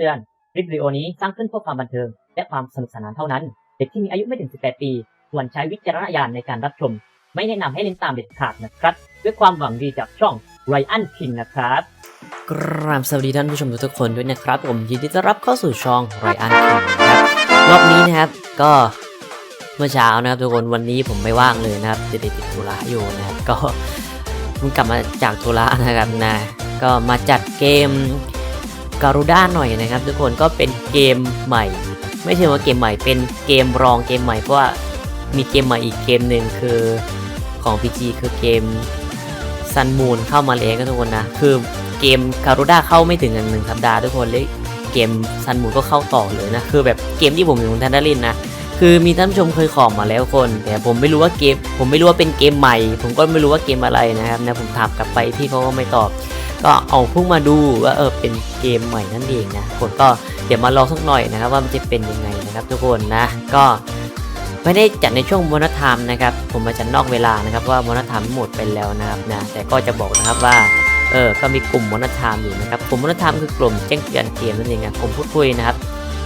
เตือนคลิปวิดีโอนี้สร้างขึ้นเพื่อความบันเทิง และความสนุกสนานเท่านั้น เด็กที่มีอายุไม่ถึง 18 ปีควรใช้วิจารณญาณในการรับชม ไม่แนะนำให้เล่นตามเด็ดขาดนะครับ ด้วยความหวังดีจากช่อง r อันคิงนะครับกราบสวัสดีท่านผู้ชมทุกคนด้วยนะครับ ผมยินดีต้อนรับเข้าสู่ช่องไรอันคิงนะครับรอบนี้นะครับก็เมื่อเช้านะครับทุกคนวันนี้ผมไม่ว่างเลยนะครับจะติดธุระอยู่นะครับก็เพิ่งกลับมาจากธุระนะครับนะก็มาจัดเกม การูด้าหน่อยนะครับทุกคนก็เป็นเกมใหม่ ไม่ใช่ว่าเกมใหม่เป็นเกมรองเกมใหม่เพราะว่ามีเกมใหม่อีกเกมหนึ่งคือของ PG คือเกมซันมูนเข้ามาแล้วก็ทุกคนนะ คือเกมคารุด้าเข้าไม่ถึงหนึ่งสัปดาห์ทุกคนเลยเกมซันมูนก็เข้าต่อเลยนะ คือแบบเกมที่ผมอยู่ทันด้เล่นนะคือมีท่านผู้ชมเคยขอมาแล้วคน แต่ผมไม่รู้ว่าเกม ผมไม่รู้ว่าเป็นเกมใหม่ ผมก็ไม่รู้ว่าเกมอะไรนะครับนะผมถามกลับไปพี่เขาก็ไม่ตอบ ก็เอาเพิ่งมาดูว่าเออเป็นเกมใหม่นั่นเองนะคนก็เดี๋ยวมาลองสักหน่อยนะครับ ว่ามันจะเป็นยังไงนะครับ ทุกคนนะก็ไม่ได้จัดในช่วงโมนธรรมนะครับ ผมมาจัดนอกเวลานะครับว่าโมนธรรมหมดไปแล้วนะครับนะแต่ก็จะบอกนะครับว่าเออก็มีกลุ่มมนธรรมอยู่นะครับกลุ่มมนธรรมคือกลุ่มแจ้งเตือนเกมนั่นเองนะผมพูดคุยนะครับ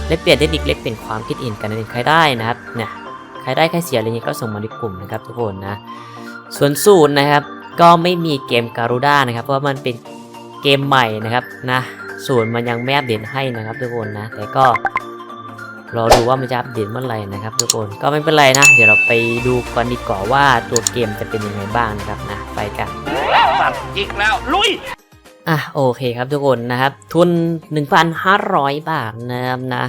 และเปลี่ยนเทคนิคเล็กเป็นความคิดเห็นกันนั่นเองใครได้นะครับเนี่ยใครได้ใครเสียอะไรเงี้ยก็ส่งมาในกลุ่มนะครับทุกคนนะส่วนสูตรนะครับก็ไม่มีเกมการูด้านะครับเพราะมันเป็น เกมใหม่นะครับนะสูตรมันยังไม่อัปเดตให้นะครับทุกคนนะ แต่ก็รอดูว่ามันจะอัปเดตเมื่อไหร่นะครับ ทุกคนก็ไม่เป็นไรนะ เดี๋ยวเราไปดูกันดีกว่าว่าตัวเกมจะเป็นยังไงบ้างนะครับนะไปกันสับจิกแล้วลุยอะโอเคครับทุกคนนะครับ ทุน 1,500 บาทนะครับนะ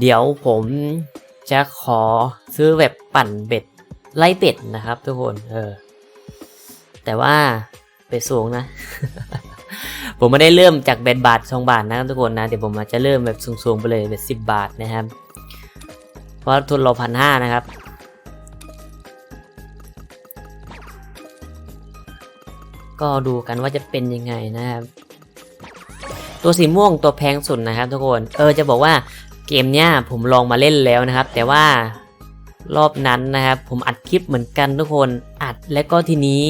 เดี๋ยวผมจะขอซื้อแบบปั่นเบ็ดไล่เป็ดนะครับ ทุกคนเออแต่ว่าเป็ดสูงนะ ผมไม่ได้เริ่มจากเบ็ดบาทสองบาทนะครับทุกคนนะเดี๋ยวผมอาจจะเริ่มแบบสูงๆไปเลยเบ็ดสิบบาทนะครับ เพราะทุนเราพันห้านะครับก็ดูกันว่าจะเป็นยังไงนะครับ ตัวสีม่วงตัวแพงสุดนะครับทุกคนเออจะบอกว่าเกมเนี้ยผมลองมาเล่นแล้วนะครับ แต่ว่ารอบนั้นนะครับ ผมอัดคลิปเหมือนกันทุกคนอัดแล้วก็ทีนี้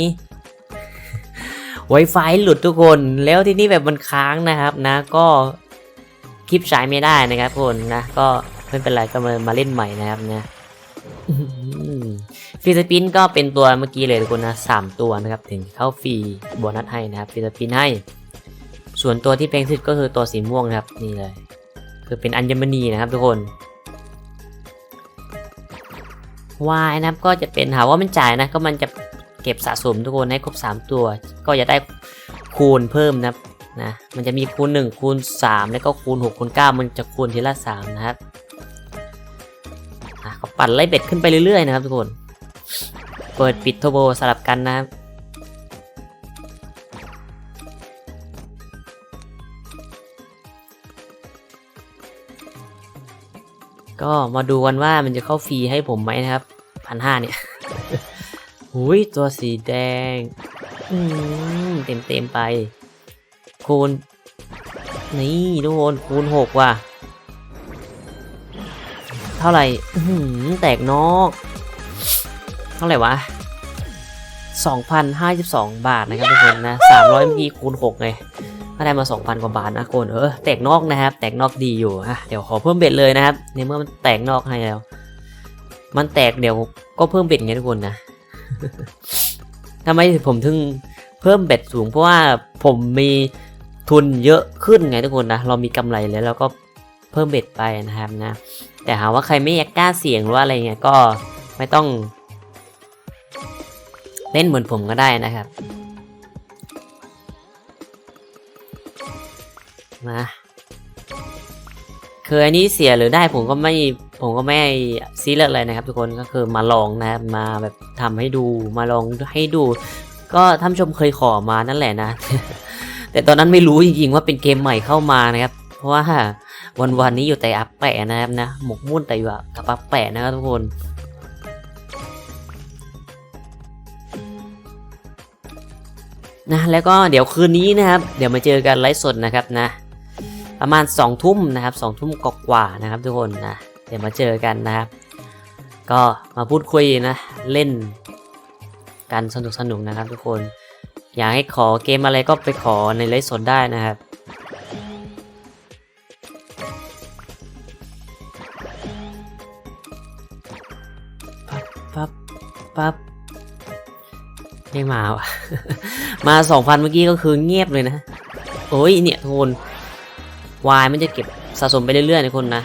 Wi-Fi หลุดทุกคนแล้วที่นี้แบบมันค้างนะครับนะก็คลิปใช้ไม่ได้นะครับทุกคนนะก็ไม่เป็นไรก็มามาเล่นใหม่นะครับนะฟรีสปินก็เป็นตัวเมื่อกี้เลยทุกคนนะสามตัวนะครับถึงเข้าฟรีโบนัสให้นะครับฟรีสปินให้ ส่วนตัวที่แพงสุดก็คือตัวสีม่วงนะครับนี่เลย คือเป็นอัญมณีนะครับทุกคนวายนะครับก็จะเป็นหาว่ามันจ่ายนะก็มันจะ เก็บสะสมทุกคนให้ครบ 3 ตัว ก็จะได้คูณเพิ่มนะครับนะมันจะมีคูณ 1 คูณ 3 แล้วก็คูณ 6 คูณ 9 มันจะคูณทีละ 3 นะครับอะก็ปั่นไล่เบ็ดขึ้นไปเรื่อยๆนะครับทุกคน เปิดปิดโทโบสลับกันนะครับก็มาดูกันว่ามันจะเข้าฟรีให้ผมไหมนะครับพันห้าเนี่ย หุยตัวสีแดง อืมเต็มเต็มไป คูณ นี่ทุกคนคูณหกว่ะ เท่าไหร่อื้อหือแตกนอก เท่าไหร่วะ2,052 บาทนะครับทุกคนนะ300เมื่อกี้คูณ6ไงก็ได้มา 2,000 กว่าบาทนะคนเออแตกนอกนะครับ แตกนอกดีอยู่ฮะเดี๋ยวขอเพิ่มเบ็ดเลยนะครับในเมื่อมันแตกนอกให้แล้ว มันแตกเดี๋ยวก็เพิ่มเบ็ดไงทุกคนนะ ทำไมผมถึงเพิ่มเบ็ดสูง เพราะว่าผมมีทุนเยอะขึ้นไงทุกคนนะ เรามีกำไรแล้วเราก็เพิ่มเบ็ดไปนะครับนะ แต่หาว่าใครไม่อยากกล้าเสี่ยงหรือว่าอะไรเงี้ยก็ไม่ต้อง เล่นเหมือนผมก็ได้นะครับนะคืออันนี้เสียหรือได้ผมก็ไม่ ผมก็ไม่ซีเรียสอะไรนะครับ ทุกคนก็คือมาลองนะครับมาแบบทำให้ดูมาลองให้ดู ก็ท่านชมเคยขอมานั่นแหละนะ แต่ตอนนั้นไม่รู้จริงๆว่าเป็นเกมใหม่เข้ามานะครับ เพราะว่าวันวันๆนี้อยู่แต่อัปแปะนะครับนะหมกมุ่นแต่อยู่กับอัปแปะนะครับทุกคนนะแล้วก็เดี๋ยวคืนนี้นะครับ เดี๋ยวมาเจอกันไลฟ์สดนะครับนะ ประมาณ2องทุ่มนะครับสองทุ่มกว่าๆนะครับทุกคนนะ เดี๋ยวมาเจอกันนะครับ ก็มาพูดคุยนะเล่นกันสนุกสนุกนะครับ ทุกคน อยากให้ขอเกมอะไรก็ไปขอในไลฟ์สดได้นะครับปั๊บปั๊บไม่มาว่ะ มาสองพันเมื่อกี้ก็คือเงียบเลยนะ โอ้ยเนี่ยทุกคนวายมันจะเก็บสะสมไปเรื่อยๆนะคนนะ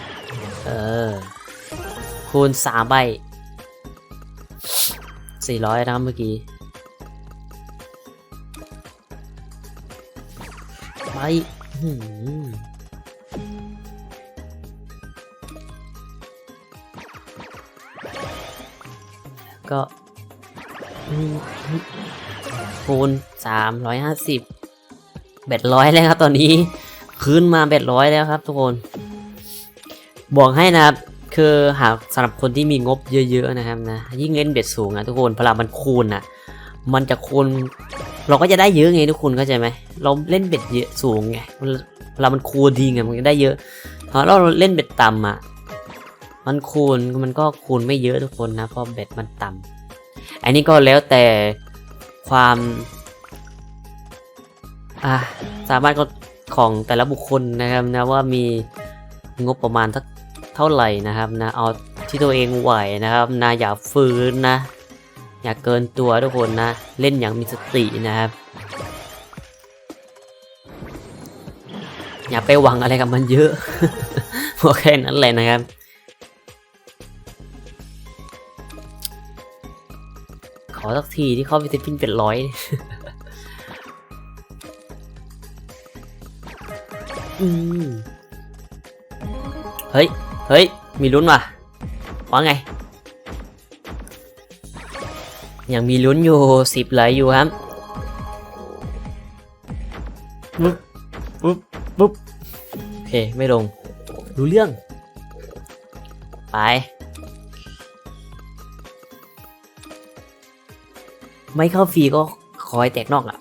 คูณสามใบสี่ร้อยนะเมื่อกี้ไปก็คูณสามร้อยห้าสิบเบ็ดร้อยแล้วครับตอนนี้คืนมาเบ็ดร้อยแล้วครับทุกคน บอกให้นะครับ คือหากสำหรับคนที่มีงบเยอะ ๆ นะครับนะยิ่งเล่นเบ็ดสูงนะทุกคนพลังมันคูณอะมันจะคูณเราก็จะได้เยอะไงทุกคนเข้าใจไหมเราเล่นเบ็ดเยอะสูงไงเวลามันคูณดีไงมันก็ได้เยอะพอเราเล่นเบ็ดต่ำอะมันคูณมันก็คูณไม่เยอะทุกคนนะเพราะเบ็ดมันต่ำอันนี้ก็แล้วแต่ความอะสามารถก็ของแต่ละบุคคลนะครับนะว่ามีงบประมาณสัก เท่าไหร่นะครับนะเอาที่ตัวเองไหวนะครับนะอย่าฝืนนะ อย่าเกินตัวทุกคนนะ เล่นอย่างมีสตินะครับ อย่าไปหวังอะไรกับมันเยอะโอเคนั้นแหละนะครับขอสักทีที่เข้าไปเซฟินเป็นร้อยอืมเฮ้ย เฮ้ย มีลุ้นว่ะว่าไง ยังมีลุ้นอยู่สิบไหลอยู่ครับปุ๊บปุ๊บปุ๊บโอเค ไม่ลง รู้เรื่อง ไป ไม่เข้าฟรีก็คอยแตกนอกอะ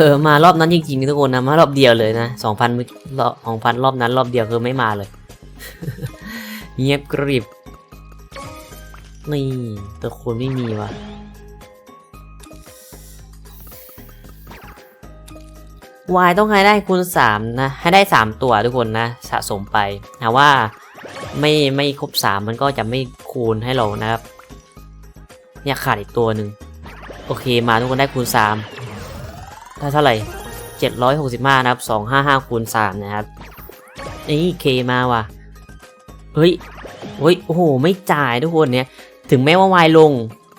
ออมารอบนั้นจริงๆทุกคนนะมารอบเดียวเลยนะสองพันรอบสองพันรอบนั้นรอบเดียวคือไม่มาเลย เงียบกริบนี่ตัวคูณไม่มีว่ะวายต้องให้ได้คูณสามนะ ให้ได้สามตัวทุกคนนะ สะสมไปแต่ว่าไม่ไม่ครบสามมันก็จะไม่คูณให้เรานะครับ เนี่ยขาดอีกตัวหนึ่งโอเคมาทุกคนได้คูณ สาเท่าไหร่เจ็ดร้อยหกสิบห้านะครับสองห้าห้าคูณสามนะครับนี่เคมาว่ะ เฮ้ยเฮ้ย โอ้โห ไม่จ่ายทุกคนเนี่ย ถึงแม้ว่าวายลง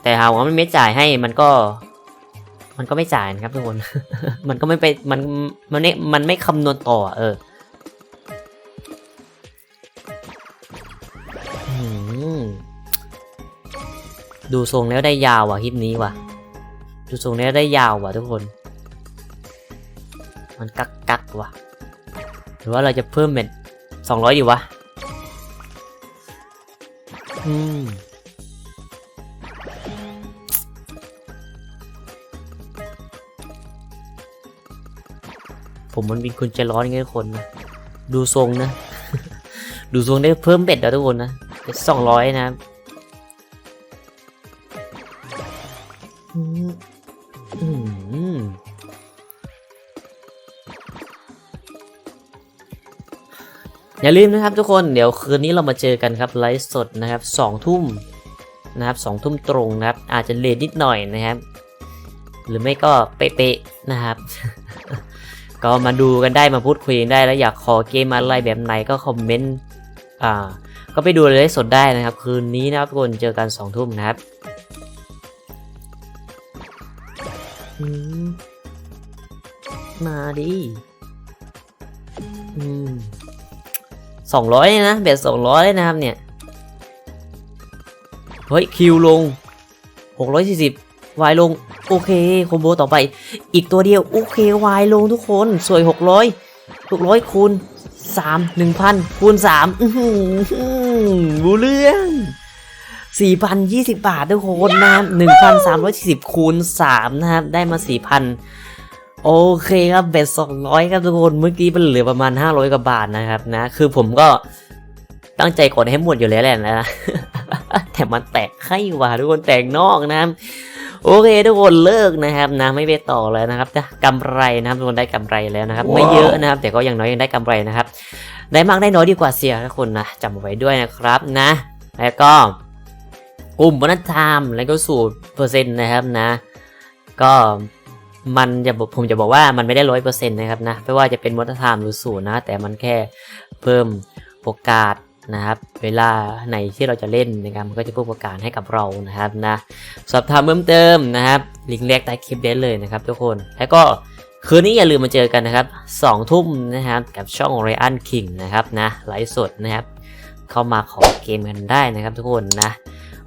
แต่หาว่ามันไม่จ่ายให้มันก็ มันก็ไม่จ่ายนะครับทุกคน มันก็ไม่ไป มัน มันไม่มันไม่คำนวณต่อ เออดูทรงแล้วได้ยาวว่ะคลิปนี้ว่ะ ดูทรงแล้วได้ยาวว่ะทุกคน มันกักกักๆว่ะหรือว่าเราจะเพิ่มเป็นสองร้อยดีวะ อืมผมมันเป็นคนใจร้อนไงทุกคนนะ ดูทรงนะ ดูทรงได้เพิ่มเบ็ดแล้วทุกคนนะเป็นสองร้อยนะ อย่าลืมนะครับทุกคนเดี๋ยวคืนนี้เรามาเจอกันครับไลฟ์สดนะครับสองทุ่มนะครับสองทุ่มตรงนะครับ อาจจะเลทนิดหน่อยนะครับ หรือไม่ก็เป๊ะๆนะครับ ก็มาดูกันได้มาพูดคุยกันได้แล้วอยากขอเกมอะไรแบบไหนก็คอมเมนต์อ่าก็ไปดูเลยสดได้นะครับ คืนนี้นะครับทุกคนเจอกันสองทุ่มนะครับมาดิอืม สองร้อยนะเบ็ดสองร้อยนะครับเนี่ย เฮ้ยคิวลงหกร้อยสี่สิบวายลง โอเคคอมโบต่อไป อีกตัวเดียว โอเควายลงทุกคน สวยหกร้อยหกร้อยคูณสามหนึ่งพันคูณสามอื้อหือรู้เรื่องสี่พันยี่สิบบาททุกคนนะครับหนึ่งพันสามร้อยสี่สิบคูณสามนะครับ ได้มาสี่พัน โอเคครับเบ็ดสองร้อยครับทุกคนเมื่อกี้มันเหลือประมาณห้าร้อยกว่าบาทนะครับนะ คือผมก็ตั้งใจกดให้หมดอยู่แล้วแหละนะแต่มันแตกให้ว่ะทุกคนแตกนอกนะครับโอเคทุกคนเลิกนะครับนะไม่ไปต่อแล้วนะครับนะกำไรนะครับทุกคนได้กำไรแล้วนะครับ ไม่เยอะนะครับ แต่ก็อย่างน้อยยังได้กำไรนะครับ ได้มากได้น้อยดีกว่าเสียนะคนนะจำเอาไว้ด้วยนะครับนะ แล้วก็กลุ่มวัฒนธรรมแล้วก็สูตรเปอร์เซ็นต์นะครับนะ ก็ มันจะผมจะบอกว่ามันไม่ได้ร้อยเปอร์เซ็นต์นะครับนะไม่ว่าจะเป็นวัฒนธรรมหรือสูตรนะ แต่มันแค่เพิ่มโอกาสนะครับ เวลาไหนที่เราจะเล่นนะครับมันก็จะเพิ่มโอกาสให้กับเรานะครับนะสอบถามเพิ่มเติมนะครับลิงก์แรกใต้คลิปได้เลยนะครับทุกคนแล้วก็คืนนี้อย่าลืมมาเจอกันนะครับสองทุ่มนะครับกับช่อง r รอันคิงนะครับนะไลฟ์สดนะครับ เข้ามาขอเกมกันได้นะครับทุกคนนะ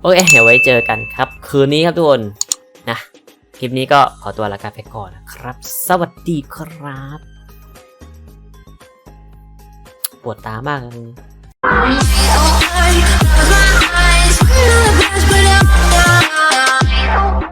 โอเคเดี๋ยวไว้เจอกันครับ คืนนี้ครับทุกคน คลิปนี้ก็ขอตัวลากาไปก่อนนะครับ สวัสดีครับ ปวดตามากเลย